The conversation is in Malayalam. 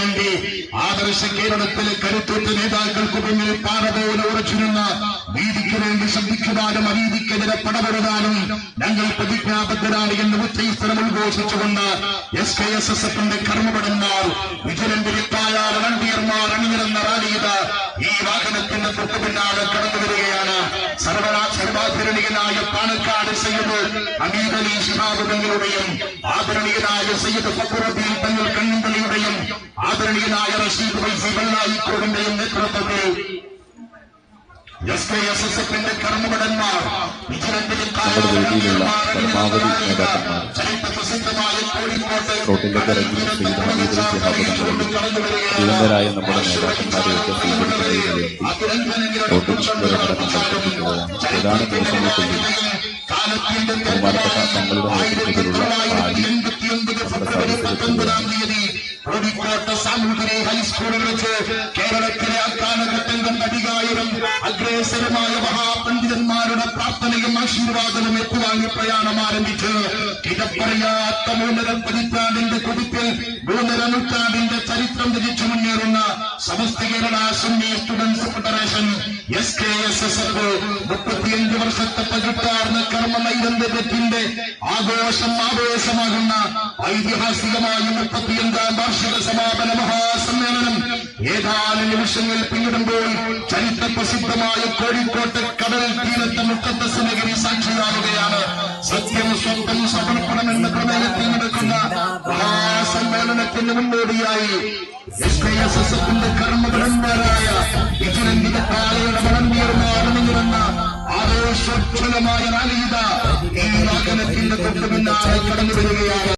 വേണ്ടി ആദർശ കേരളത്തിലെ കരുത്തുറ്റ നേതാക്കൾക്ക് മുന്നിൽ പാറ പോലെ ഉറച്ചുനിന്ന നീതിക്ക് വേണ്ടി ശബ്ദിക്കുവാനും അനീതിക്കെതിരെ പടപെടുവാനും ഞങ്ങൾ പ്രതിജ്ഞാബദ്ധരാണ് എന്ന് ഉച്ചൈസ്തരം ഉദ്ഘോഷിച്ചുകൊണ്ട് എസ് കെ എസ് എസ് എഫിന്റെ കർമ്മപടന്മാർ വിജയന്തിരിപ്പായ വിത്തായാൽ വളണ്ടിയർമാർ അണിനിരന്ന ഈ വാഹനത്തിന്റെ തൊട്ടു പിന്നാലെ കടന്നു വരികയാണ്. സർവനാ സർവാധരണീയനായ പാണക്കാട് സയ്യദ് അമീദ് അലി ശിഹാബ് തങ്ങളുടെയും ആദരണീയനായ സയ്യദ് ഫക്രുദ്ദീൻ തങ്ങൾ ആദരണീയനായ റഷീദ് വൈസി വെള്ളായിക്കോടിന്റെയും നേതൃത്വത്തിൽ എസ് കെ എസ് എസ് എഫിന്റെ ഹമീദ് ശിഹാബ് തങ്ങളുടെ ധീരരായ നമ്മുടെ നേതാക്കന്മാരെയൊക്കെ സ്വീകരിക്കുന്നതിന് വേണ്ടി റോട്ടിൽ സംഘടിപ്പിക്കുകയാണ് ഏതാനും ദിവസങ്ങൾക്കുള്ളിൽ ബഹുമാനപ്പെട്ട തങ്ങളുടെ നേതൃത്വത്തിലുള്ള നമ്മുടെ തീയതി കോഴിക്കോട്ട് സാമൂതിരി ഹൈസ്കൂളിൽ വെച്ച് കേരളത്തിലെ അക്കാലഘട്ടം കണ്ട അധികാരം അഗ്രേസരമായ മഹാപണ്ഡിതന്മാരുടെ പ്രാർത്ഥനയും ആശീർവാദവും ഏറ്റുവാങ്ങി പ്രയാണം ആരംഭിച്ച് കിടപ്പറയാത്ത മൂന്നര പതിറ്റാണ്ടിന്റെ Samastha Kerala assembly students federation S K S S F മുപ്പത്തിയഞ്ച് വർഷത്തെ പകിട്ടാർന്ന കർമ്മ നൈരന്തര്യത്തിന്റെ ആഘോഷം ആവേശമാകുന്ന ഐതിഹാസികമായ മുപ്പത്തിയഞ്ചാം വാർഷിക സമാപന മഹാസമ്മേളനം ഏതാനും നിമിഷങ്ങൾ പിന്നിടുമ്പോൾ ചരിത്ര പ്രസിദ്ധമായ കോഴിക്കോട്ടെ കടൽ തീരത്തെ മുക്കത്തസ് നഗരി സാക്ഷിയാവുകയാണ്. സത്യം സ്വന്തം സമർപ്പണം എന്ന പ്രമേയത്തിൽ നടക്കുന്ന മഹാസമ്മേളനത്തിന് മുന്നോടിയായി എസ് കെ എസ് എസ് എഫിന്റെ കർമ്മപരന്മാരായ വിജിലന്തിക കാലയുടെ